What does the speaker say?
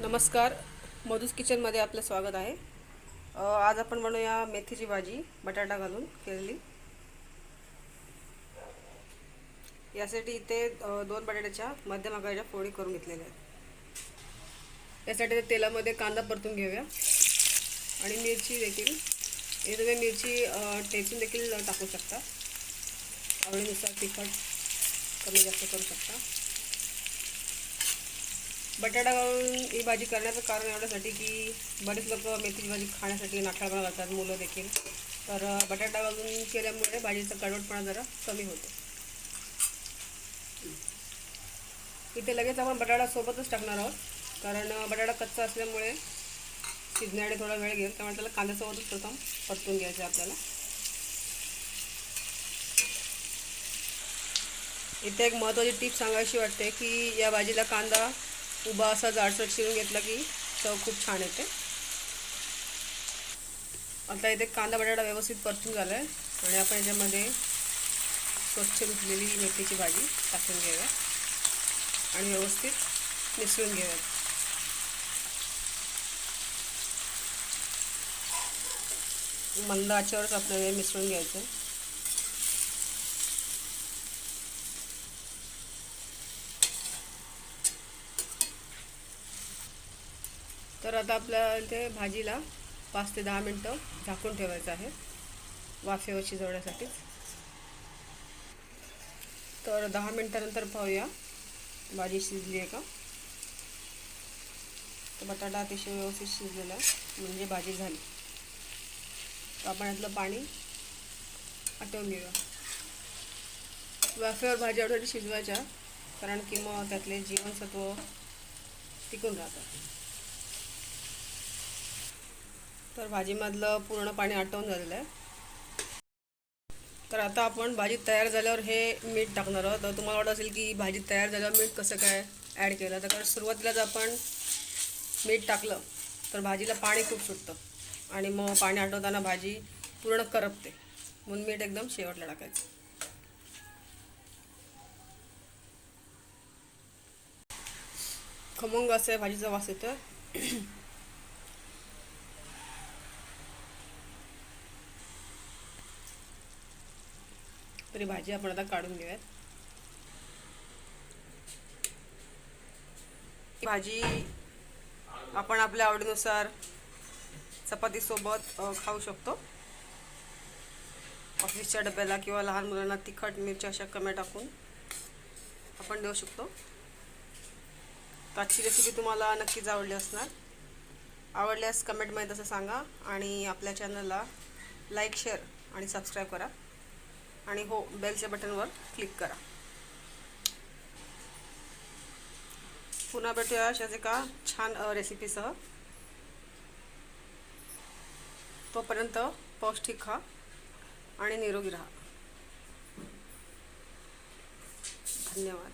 नमस्कार. मधुस किचनमध्ये आपलं स्वागत आहे. आज आपण बनवूया मेथीची भाजी बटाटा घालून केलेली. यासाठी इथे दोन बटाट्याच्या मध्यम आकाराच्या फोडी करून घेतलेल्या आहेत. यासाठी तेलामध्ये कांदा परतून घेऊया. आणि मिरची देखील. हे तुम्ही मिरची अ, ठेचून देखील टाकू शकता. आवडीनुसार तिखट कमी जास्त करू शकता. बटाटा घालून ही भाजी करण्याचं कारण एवढ्यासाठी की बरेच लोक मेथीची भाजी खाण्यासाठी नाठाळपणा घालतात मुलं देखील. तर बटाटा घालून केल्यामुळे भाजीचा कडवटपणा जरा कमी होतो. इथे लगेच आपण बटाटा सोबतच टाकणार आहोत. कारण बटाटा कच्चा असल्यामुळे शिजण्यासाठी थोडा वेळ घेईल. त्यामुळे त्याला कांद्यासोबतच प्रथम परतून घ्यायचं आहे आपल्याला. इथे एक महत्त्वाची टीप सांगायची वाटते की या भाजीला कांदा उभा असा जाडसर शिरून घेतला की चव खूप छान येते. आता इथे कांदा बटाटा व्यवस्थित परतून झाला आहे आणि आपण याच्यामध्ये स्वच्छ धुतलेली मेथीची भाजी टाकून घेऊया. आणि व्यवस्थित मिसळून घेऊयात मंद आचेवरच आपल्याला मिसळून घ्यायचं तर आता आपल्याला इथे भाजीला पाच ते दहा मिनटं झाकून ठेवायचं आहे. वाफेवर शिजवण्यासाठीच. तर दहा मिनटानंतर पाहूया भाजी शिजली आहे का. तर बटाटा अतिशय व्यवस्थित शिजलेला म्हणजे भाजी झाली. तर आपण यातलं पाणी आटवून घेऊया. वाफेवर भाजी आवडसाठी शिजवायच्या कारण की मग त्यातले जीवनसत्व टिकून राहतात. तर भाजीमधलं पूर्ण पाणी आटवून झालेलं आहे. तर आता आपण भाजी तयार झाल्यावर हे मीठ टाकणार आहोत. तर तुम्हाला वाटत असेल की भाजी तयार झाल्यावर मीठ कसं काय ॲड केलं? तर कारण सुरुवातीलाच आपण मीठ टाकलं तर भाजीला पाणी खूप सुटतं. आणि मग पाणी आटवताना भाजी पूर्ण करपते. म्हणून मीठ एकदम शेवटला टाकायचं. खमंग असं आहे भाजीचा वास येतं तरी भाजी आपण आता काढून घेऊयात. भाजी आपण आपल्या आवडीनुसार चपातीसोबत खाऊ शकतो. ऑफिसच्या डब्याला किंवा लहान मुलांना तिखट मिरच्या अशा कमी टाकून आपण देऊ शकतो. आजची रेसिपी तुम्हाला नक्कीच आवडली असणार. आवडल्यास कमेंटमध्ये तसं सांगा आणि आपल्या चॅनलला लाईक शेअर आणि सबस्क्राईब करा. आणि हो बेलच्या बटनवर क्लिक करा. पुन्हा भेटूया अशाच एका छान रेसिपीसह तोपर्यंत पौष्टिक खा आणि निरोगी राहा. धन्यवाद.